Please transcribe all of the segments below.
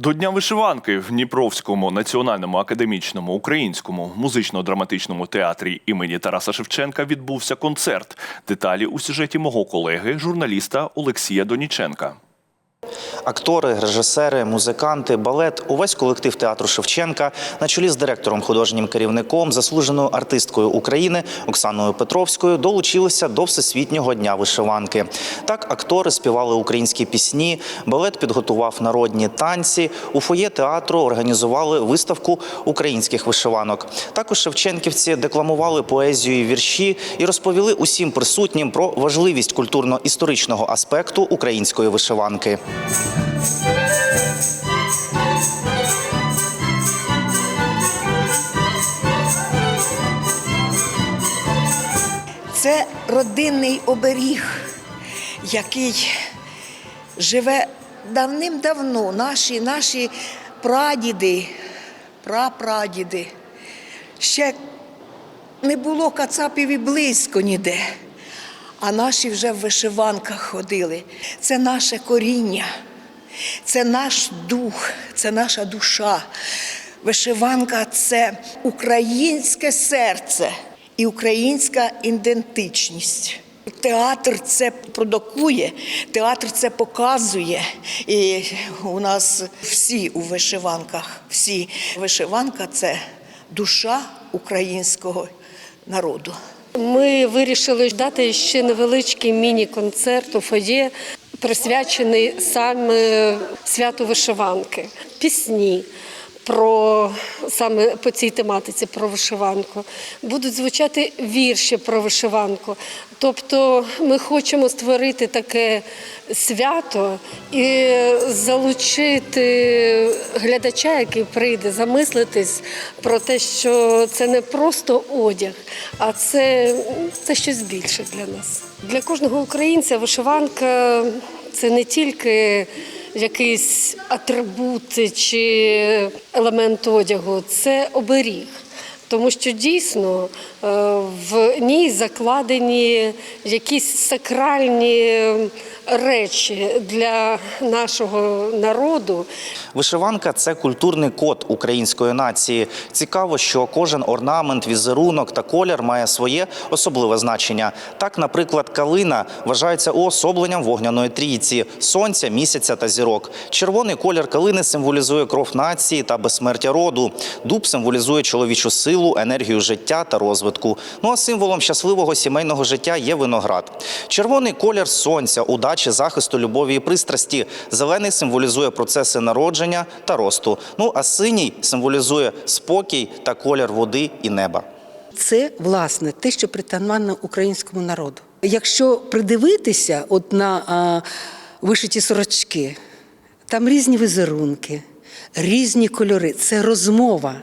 До Дня вишиванки в Дніпровському національному академічному українському музично-драматичному театрі імені Тараса Шевченка відбувся концерт. Деталі у сюжеті мого колеги, журналіста Олексія Доніченка. Актори, режисери, музиканти, балет, увесь колектив театру Шевченка на чолі з директором, художнім керівником, заслуженою артисткою України Оксаною Петровською долучилися до Всесвітнього дня вишиванки. Так, актори співали українські пісні, балет підготував народні танці. У фоє театру організували виставку українських вишиванок. Також шевченківці декламували поезію і вірші і розповіли усім присутнім про важливість культурно-історичного аспекту української вишиванки. Це родинний оберіг, який живе давним-давно. Наші, наші прадіди, прапрадіди. Ще не було кацапів і близько ніде, а наші вже в вишиванках ходили. Це наше коріння, це наш дух, це наша душа. Вишиванка це українське серце і українська ідентичність. Театр це продукує, театр це показує. І у нас всі у вишиванках, всі вишиванка це душа українського народу. Ми вирішили дати ще невеличкий міні-концерт у фоє, присвячений саме святу вишиванки, пісні. Про саме по цій тематиці про вишиванку будуть звучати вірші про вишиванку. Тобто ми хочемо створити таке свято і залучити глядача, який прийде, замислитись про те, що це не просто одяг, а це, це щось більше для нас. Для кожного українця вишиванка це не тільки якийсь атрибут чи елемент одягу, це оберіг. Тому що дійсно е, в ній закладені якісь сакральні речі для нашого народу. Вишиванка це культурний код української нації. Цікаво, що кожен орнамент, візерунок та колір має своє особливе значення. Так, наприклад, калина вважається уособленням вогняної трійці сонця, місяця та зірок. Червоний колір калини символізує кров нації та безсмертя роду. Дуб символізує чоловічу силу, енергію життя та розвитку. Ну а символом щасливого сімейного життя є виноград. Червоний колір сонця, удачі, захисту, любові і пристрасті. Зелений символізує процеси народження та росту. Ну а синій символізує спокій та колір води і неба. Це власне те, що притаманно українському народу. Якщо придивитися от на а, вишиті сорочки, там різні візерунки, різні кольори. Це розмова.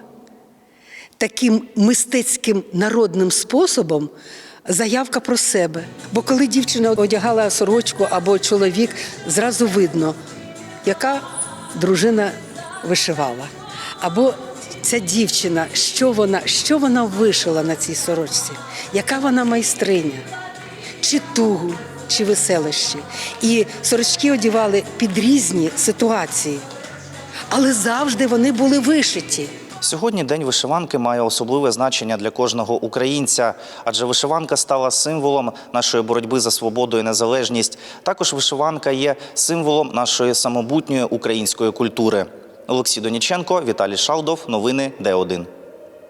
Таким мистецьким народним способом заявка про себе. Бо коли дівчина одягала сорочку або чоловік, зразу видно, яка дружина вишивала. Або ця дівчина, що вона, що вона вишила на цій сорочці, яка вона майстриня, чи тугу, чи веселощі. І сорочки одягали під різні ситуації, але завжди вони були вишиті. Сьогодні день вишиванки має особливе значення для кожного українця, адже вишиванка стала символом нашої боротьби за свободу і незалежність. Також вишиванка є символом нашої самобутньої української культури. Олексій Доніченко, Віталій Шалдов, новини Д1.